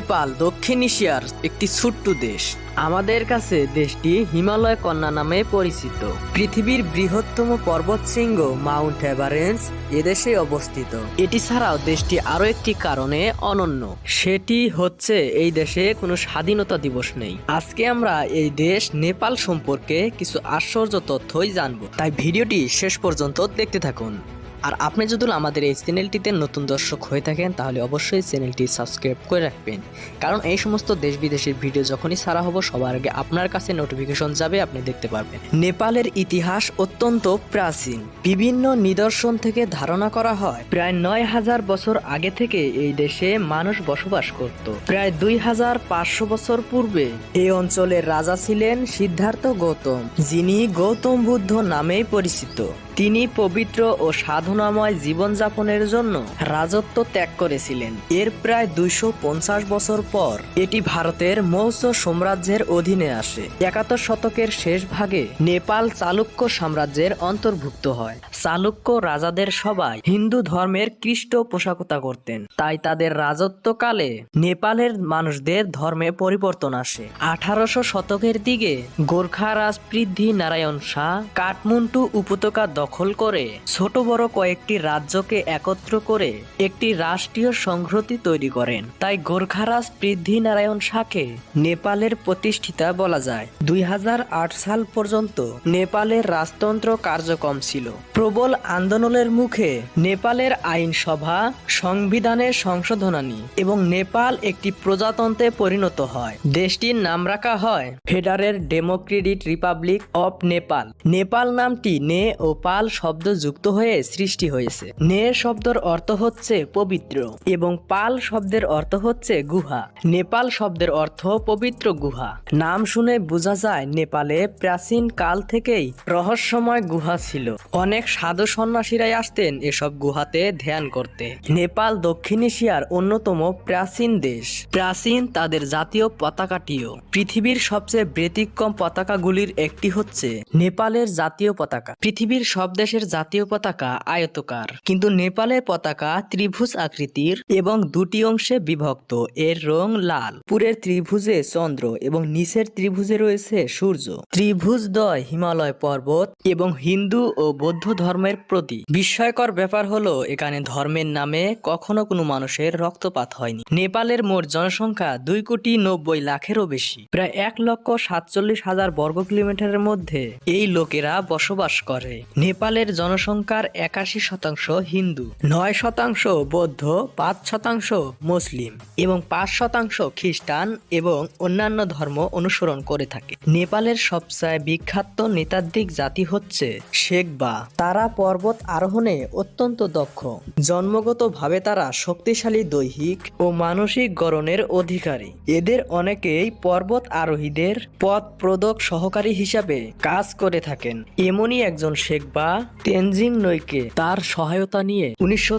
নেপাল, দক্ষিণ এশিয়ার একটি ছোট্ট দেশ। আমাদের কাছে দেশটি হিমালয় কন্যা নামে পরিচিত। পৃথিবীর বৃহত্তম পর্বত শৃঙ্গ মাউন্ট এভারেন্স এদেশে অবস্থিত। এটি ছাড়াও দেশটি আরও একটি কারণে অনন্য। সেটি হচ্ছে এই দেশে কোনো স্বাধীনতা দিবস নেই। আজকে আমরা এই দেশ নেপাল সম্পর্কে কিছু আশ্চর্য তথ্যই জানব। তাই ভিডিওটি শেষ পর্যন্ত দেখতে থাকুন। আর আপনি যদি আমাদের এই চ্যানেলটিতে নতুন দর্শক হয়ে থাকেন, তাহলে অবশ্যই চ্যানেলটি সাবস্ক্রাইব করে রাখবেন। কারণ এই সমস্ত দেশ বিদেশের ভিডিও যখনই ছাড়া হব, সবার আগে আপনার কাছে নোটিফিকেশন যাবে, আপনি দেখতে পারবেন। নেপালের ইতিহাস অত্যন্ত প্রাচীন। বিভিন্ন নিদর্শন থেকে ধারণা করা হয়, প্রায় নয় হাজার বছর আগে থেকে এই দেশে মানুষ বসবাস করত। প্রায় দুই হাজার পাঁচশো বছর পূর্বে এই অঞ্চলের রাজা ছিলেন সিদ্ধার্থ গৌতম, যিনি গৌতম বুদ্ধ নামেই পরিচিত। তিনি পবিত্র ও সাধনাময় জীবনযাপনের জন্য রাজত্ব ত্যাগ করেছিলেন। এর প্রায় দুইশো পঞ্চাশ বছর পর এটি ভারতের মৌর্য সাম্রাজ্যের অধীনে আসে। একাত্তর শতকের শেষ ভাগে নেপাল চালুক্য সাম্রাজ্যের অন্তর্ভুক্ত হয়। চালুক্য রাজাদের সবাই হিন্দু ধর্মের খ্রিস্ট পোশাকতা করতেন। তাই তাদের রাজত্বকালে নেপালের মানুষদের ধর্মে পরিবর্তন আসে। আঠারোশো শতকের দিকে গোর্খা রাজ পৃথ্বী নারায়ণ শাহ কাঠমুন্টু উপত্যকা করে। ছোট বড় কয়েকটি রাজ্যকে একত্র করে একটি রাষ্ট্রীয় সংহতি তৈরি করেন। তাই গোর্খারাজ পৃথ্বী নারায়ণ শাহকে নেপালের প্রতিষ্ঠিতা বলা যায়। দুই সাল পর্যন্ত নেপালের রাজতন্ত্র কার্যক্রম ছিল। প্রবল আন্দোলনের মুখে নেপালের আইনসভা সংবিধানের সংশোধনানি এবং নেপাল একটি প্রজাতন্ত্রে পরিণত হয়। দেশটির নাম রাখা হয় federal democratic republic of Nepal. Nepal নামটি নে ও পাল শব্দ যুক্ত হয়ে সৃষ্টি হয়েছে। নে শব্দের অর্থ হচ্ছে পবিত্র এবং পাল শব্দের অর্থ হচ্ছে গুহা। নেপাল শব্দের অর্থ পবিত্র গুহা। নাম শুনে বোঝা যায় নেপালে প্রাচীন কাল থেকেই রহস্যময় গুহা ছিল। অনেক সাধু সন্ন্যাসীরাই আসতেন এসব গুহাতে ধ্যান করতে। নেপাল দক্ষিণ এশিয়ার অন্যতম প্রাচীন দেশ। প্রাচীন তাদের জাতীয় পতাকাটিও। পৃথিবীর সবচেয়ে ব্যতিক্রম পতাকাগুলির একটি হচ্ছে নেপালের জাতীয় পতাকা। পৃথিবীর সব দেশের জাতীয় পতাকা আয়তকার। কিন্তু নেপালের পতাকা ত্রিভুজ আকৃতির এবং দুটি অংশে বিভক্ত। এর রং লাল। পুরের ত্রিভুজে চন্দ্র এবং নিচের ত্রিভুজে রয়েছে সূর্য। ত্রিভুজ দয় হিমালয় পর্বত এবং হিন্দু ও বৌদ্ধ ধর্মের প্রতি বিস্ময়কর ব্যাপার হলো, এখানে ধর্মের নামে কখনো কোনো মানুষের রক্তপাত হয়নি। নেপালের মোট জনসংখ্যা দুই কোটি নব্বই লাখেরও বেশি। প্রায় এক লক্ষ সাতচল্লিশ হাজার বর্গ কিলোমিটারের মধ্যে এই লোকেরা বসবাস করে। নেপালের জনসংখ্যার একাশি শতাংশ হিন্দু, নয় শতাংশ বৌদ্ধ, পাঁচ শতাংশ মুসলিম এবং পাঁচ শতাংশ খ্রিস্টান এবং অন্যান্য ধর্ম অনুসরণ করে থাকে। নেপালের সবচেয়ে বিখ্যাত নেতাধিক জাতি হচ্ছে শেখবা তারা পর্বত আরোহণে অত্যন্ত দক্ষ। জন্মগতভাবে তারা শক্তিশালী দৈহিক ও মানসিক গড়নের অধিকারী। এদের অনেকেই পর্বত আরোহীদের পথ প্রদক সহকারী হিসাবে কাজ করে থাকেন। এমনই একজন শেখবা তেনজিং নৈকে তার সহায়তা নিয়ে উনিশশো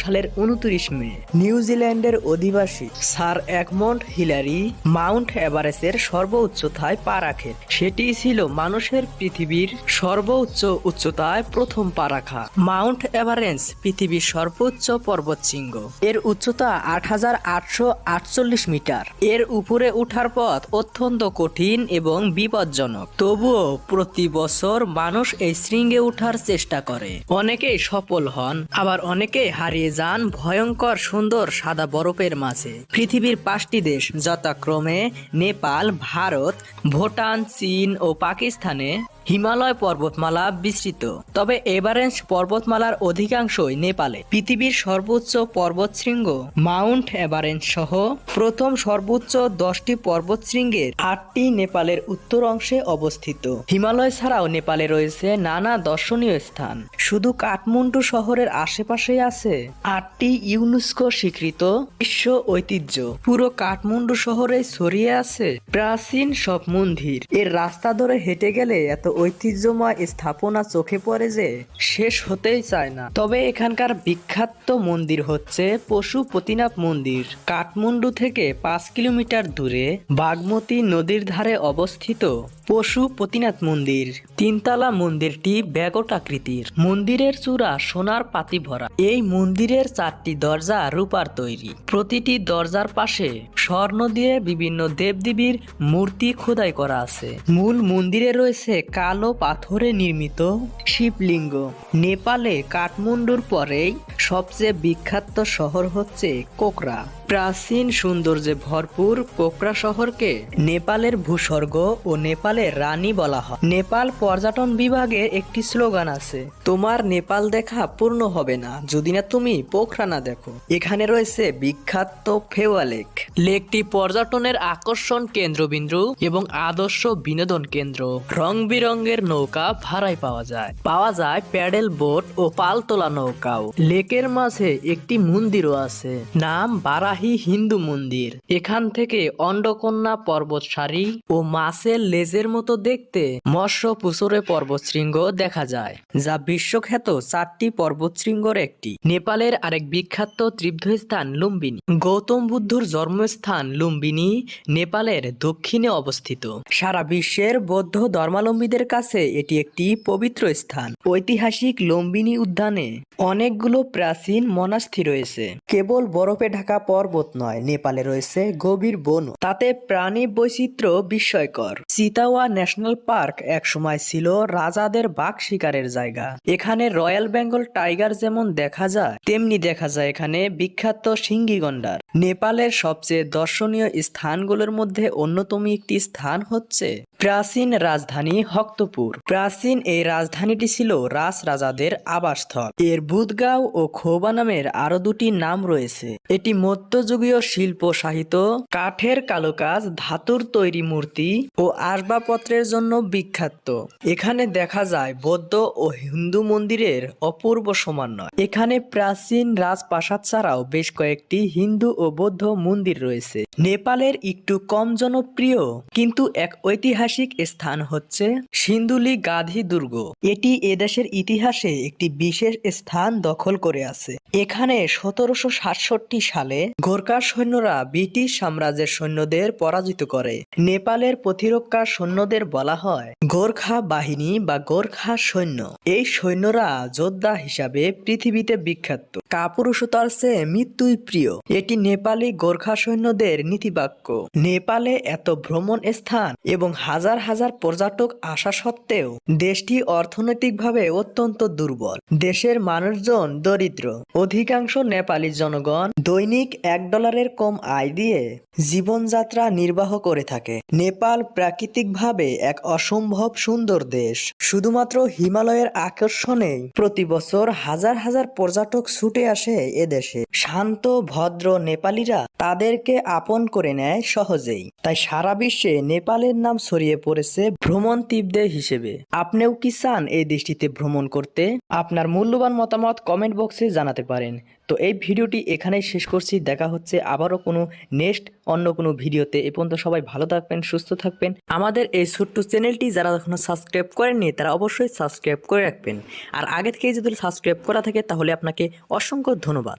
সালের উনত্রিশ মে নিউজিল্যান্ডের অধিবাসী স্যার একমন্ড হিলারি মাউন্ট এভারেস্টের সর্বোচ্চতায় পা রাখেন। সেটি ছিল মানুষের পৃথিবীর সর্বোচ্চ উচ্চতায় প্রথম পা রাখা। মাউন্ট এভারেন্স পৃথিবীর সর্বোচ্চ পর্বতশৃঙ্গ। এর উচ্চতা আট হাজার আটশো আটচল্লিশ মিটার। এর উপরে উঠার পথ অত্যন্ত কঠিন এবং বিপজ্জনক। তবুও প্রতি বছর মানুষ এই শৃঙ্গে ওঠার চেষ্টা করে। অনেকেই সফল হন, আবার অনেকে হারিয়ে যান ভয়ঙ্কর সুন্দর সাদা বরফের মাঝে। পৃথিবীর পাঁচটি দেশ, যথাক্রমে নেপাল, ভারত, ভুটান, চীন ও পাকিস্তানে হিমালয় পর্বতমালা বিস্তৃত। তবে এভারেন্স পর্বতমালার অধিকাংশই নেপালে। পৃথিবীর সর্বোচ্চ পর্বতশৃঙ্গ মাউন্ট এভারেন্স সহ প্রথম সর্বোচ্চ দশটি পর্বতশৃঙ্গের আটটি নেপালের উত্তর অংশে অবস্থিত। হিমালয় ছাড়াও নেপালে রয়েছে নানা দর্শনীয় স্থান। শুধু কাঠমান্ডু শহরের আশেপাশেই আছে আটটি ইউনেস্কো স্বীকৃত বিশ্ব ঐতিহ্য। পুরো কাঠমান্ডু শহরে ছড়িয়ে আছে প্রাচীন সব মন্দির। এর রাস্তা ধরে হেঁটে গেলে এত ঐতিহ্যময় স্থাপনা চোখে পড়ে যে শেষ হতেই চায় না। তবে এখানকার বিখ্যাত মন্দির হচ্ছে পশু পশুপতিনাথ মন্দির। কাঠমান্ডু থেকে পাঁচ কিলোমিটার দূরে বাগমতী নদীর ধারে অবস্থিত পশুপতিনাথ মন্দির। তিনতলা মন্দিরটি ব্যাগট আকৃতির। মন্দিরের চূড়া সোনার পাতি ভরা। এই মন্দিরের চারটি দরজা রূপার তৈরি। প্রতিটি দরজার পাশে স্বর্ণ দিয়ে বিভিন্ন দেবদেবীর মূর্তি খোদাই করা আছে। মূল মন্দিরে রয়েছে কালো পাথরে নির্মিত শিবলিঙ্গ। নেপালে কাঠমান্ডুর পরেই সবচেয়ে বিখ্যাত শহর হচ্ছে কোকরা। প্রাচীন সৌন্দর্যে ভরপুর কোকরা শহরকে নেপালের ভূস্বর্গ ও নেপালের রানী বলা হয়। নেপাল পর্যটন বিভাগে একটি স্লোগান আছে, তোমার নেপাল দেখা পূর্ণ হবে না, যদি না তুমি পোখরা না দেখো। এখানে রয়েছে বিখ্যাত ফেওয়া লেক। লেকটি পর্যটনের আকর্ষণ কেন্দ্রবিন্দু এবং আদর্শ বিনোদন কেন্দ্র। রং বিরঙ্গের নৌকা ভাড়ায় পাওয়া যায়। পাওয়া যায় প্যাডেল বোট ও পালতোলা নৌকাও। লেকের মাঝে একটি মন্দিরও আছে, নাম বারাহি। হিন্দু মন্দির। এখান থেকে অন্ডকন্যা পর্বত সারি ও মাছের লেজের মতো দেখতে মৎস্য পুসুরে পর্বতশৃঙ্গ দেখা যায়, যা বিশ্বখ্যাত চারটি পর্বতশৃঙ্গর একটি। নেপালের আরেক বিখ্যাত তীর্থস্থান লুম্বিনী। গৌতম বুদ্ধর জন্মস্থান লুম্বিনী, নেপালের দক্ষিণে অবস্থিত। সারা বিশ্বের বৌদ্ধ ধর্মাবলম্বীদের কাছে এটি একটি পবিত্র স্থান। ঐতিহাসিক লুম্বিনী উদ্যানে অনেকগুলো প্রাচীন মনাস্থি রয়েছে। কেবল বরফে ঢাকা পর্বত নয়, নেপালে রয়েছে গভীর বন। তাতে প্রাণী বৈচিত্র্য বিস্ময়কর। চিতাওয়া ন্যাশনাল পার্ক একসময় ছিল রাজাদের বাঘ শিকারের জায়গা। এখানে রয়্যাল বেঙ্গল টাইগার যেমন দেখা যায়, তেমনি দেখা যায় এখানে বিখ্যাত সিঙ্গি গন্ডার। নেপালের সবচেয়ে দর্শনীয় স্থানগুলোর মধ্যে অন্যতম একটি স্থান হচ্ছে প্রাচীন রাজধানী হক্তপুর। প্রাচীন এই রাজধানীটি ছিল রাজ রাজাদের আবাসস্থল। এর বুধগাঁও ও খোবা নামের আরও দুটি নাম রয়েছে। এটি মধ্যযুগীয় শিল্প সাহিত্য, কাঠের কালুকাজ, ধাতুর তৈরি মূর্তি ও আসবাবপত্রের জন্য বিখ্যাত। এখানে দেখা যায় বৌদ্ধ ও হিন্দু মন্দিরের অপূর্ব সমন্বয়। এখানে প্রাচীন রাজপ্রাসাদ ছাড়াও বেশ কয়েকটি হিন্দু ও বৌদ্ধ মন্দির রয়েছে। নেপালের একটু কম জনপ্রিয়, কিন্তু এক ঐতিহাসিক স্থান হচ্ছে সিন্ধুলি গাধী দুর্গ। এটি এদেশের ইতিহাসে একটি বিশেষ স্থান দখল করে আছে। এখানে সতেরোশো সাতষট্টি সালে গোর্খা সৈন্যরা ব্রিটিশ সাম্রাজ্যের সৈন্যদের পরাজিত করে। নেপালের প্রতিরক্ষা সৈন্যদের বলা হয় গোর্খা বাহিনী বা গোর্খা সৈন্য। এই সৈন্যরা যোদ্ধা হিসাবে পৃথিবীতে বিখ্যাত। কাপুরুষতার চেয়ে মৃত্যুই প্রিয়। এটি নেপালি গোর্খা সৈন্যদের নীতিবাক্য। নেপালে এত ভ্রমণ স্থান এবং হাজার হাজার পর্যটক আসা সত্ত্বেও দেশটি অর্থনৈতিকভাবে অত্যন্ত দুর্বল। দেশের মানুষজন দরিদ্র। অধিকাংশ নেপালি জনগণ দৈনিক এক ডলারের কম আয় দিয়ে জীবনযাত্রা নির্বাহ করে থাকে। নেপাল প্রাকৃতিকভাবে এক অসম্ভব সুন্দর দেশ। শুধুমাত্র হিমালয়ের আকর্ষণেই প্রতি বছর হাজার হাজার পর্যটক ছুটে আসে এদেশে শান্ত, ভদ্র নেপালিরা তাদেরকে আপন করে নেয় সহজেই। তাই সারা বিশ্বে নেপালের নাম ছড়িয়ে পড়েছে ভ্রমণ তীব্রে হিসেবে। আপনিও কি চান এই দেশটিতে ভ্রমণ করতে? আপনার মূল্যবান মতামত কমেন্ট বক্সে জানাতে পারেন। তো এই ভিডিওটি এখানেই শেষ করছি। দেখা হচ্ছে আবারও কোনো নেক্সট অন্য কোনো ভিডিওতে। এ পর্যন্ত সবাই ভালো থাকবেন, সুস্থ থাকবেন। আমাদের এই ছোট্ট চ্যানেলটি যারা এখনও সাবস্ক্রাইব করেননি, তারা অবশ্যই সাবস্ক্রাইব করে রাখবেন। আর আগে থেকে যদি সাবস্ক্রাইব করা থাকে, তাহলে আপনাকে অসংখ্য ধন্যবাদ।